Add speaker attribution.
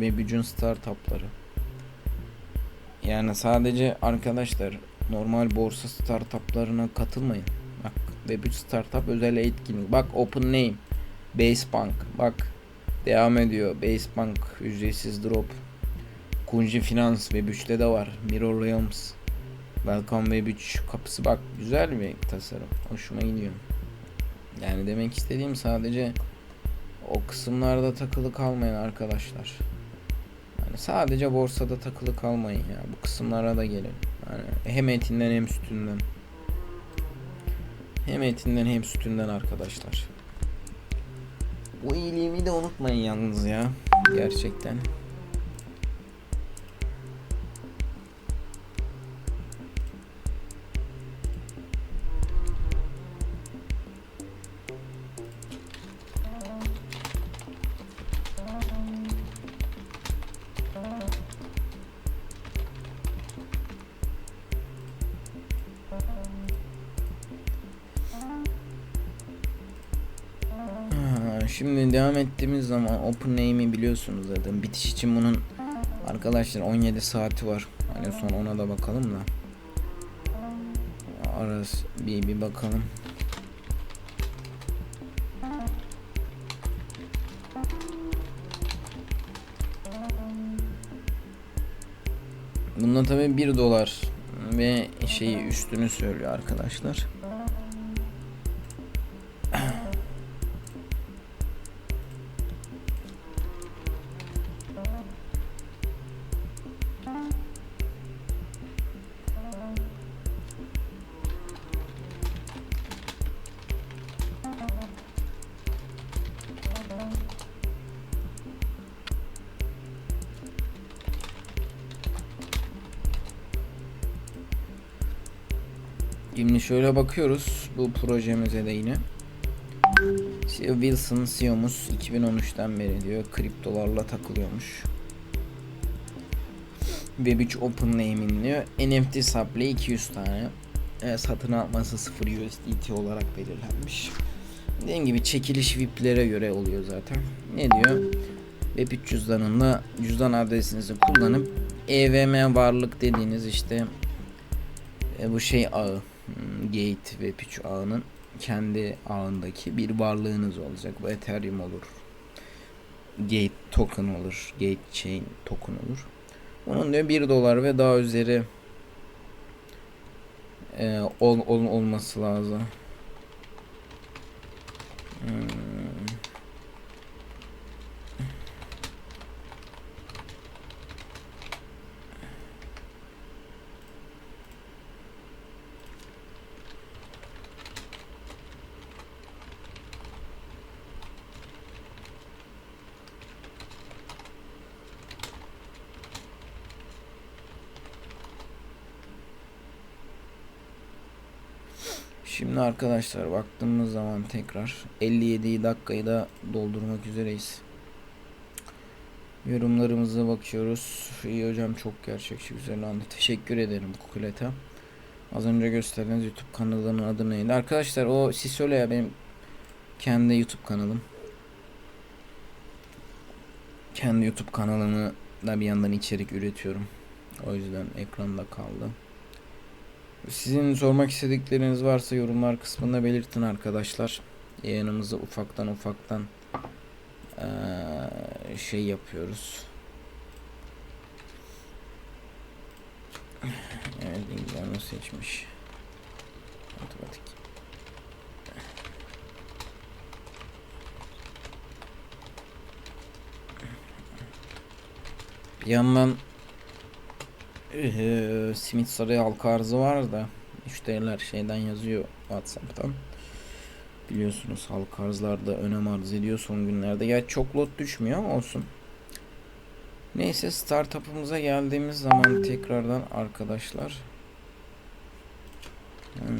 Speaker 1: ve gücün startupları. Yani sadece arkadaşlar normal borsa startuplarına katılmayın. Bak Web3 startup özel etkinlik. Bak Open Name, Base Bank. Bak devam ediyor. Base Bank ücretsiz drop. Kunji Finance Web3'te de var. Mirror Realms. Welcome Web3 kapısı bak güzel bir tasarım. Hoşuma gidiyor. Yani demek istediğim sadece o kısımlarda takılı kalmayın arkadaşlar. Sadece borsada takılı kalmayın ya. Bu kısımlara da gelin. Yani hem etinden hem sütünden. Hem etinden hem sütünden arkadaşlar. Bu iyiliğimi de unutmayın yalnız ya. Gerçekten. Şimdi devam ettiğimiz zaman Open Name'i biliyorsunuz zaten. Bitiş için bunun arkadaşlar 17 saati var. Hani son ona da bakalım da. Aras bir bir bakalım. Bunda tabi 1 dolar ve şeyi üstünü söylüyor arkadaşlar. Şimdi şöyle bakıyoruz bu projemize de yine. CEO Wilson CEO'muz 2013'ten beri diyor kriptolarla takılıyormuş. Web3 Open Name'in diyor. NFT supply 200 tane. E, satın alması 0 USDT olarak belirlenmiş. Dediğim gibi çekiliş VIP'lere göre oluyor zaten. Ne diyor? Web3 cüzdanında cüzdan adresinizi kullanıp EVM varlık dediğiniz işte e, bu şey ağı Gate ve Pitch ağının kendi ağındaki bir varlığınız olacak. Bu Ethereum olur. Gate token olur. Gate chain token olur. Onun diyor 1 dolar ve daha üzeri e, ol, ol- olması lazım. Hmm. Şimdi arkadaşlar baktığımız zaman tekrar 57 dakikayı da doldurmak üzereyiz. Yorumlarımıza bakıyoruz. İyi hocam çok gerçekçi güzel andı. Teşekkür ederim Kukuleta. Az önce gösterdiğiniz YouTube kanalının adı neydi? Arkadaşlar o siz söyle ya benim kendi YouTube kanalım. Kendi YouTube kanalımı da bir yandan içerik üretiyorum. O yüzden ekranda kaldı. Sizin sormak istedikleriniz varsa yorumlar kısmında belirtin arkadaşlar. Yayınımızı ufaktan ufaktan şey yapıyoruz. Evet, İngilizce seçmiş. Matematik. Bir yandan simit sarı halka arzı var da müşteriler şeyden yazıyor Whatsapp'tan. Biliyorsunuz halka arzlarda önem arz ediyor son günlerde. Ya çok lot düşmüyor olsun. Neyse startup'ımıza geldiğimiz zaman tekrardan arkadaşlar. Hmm.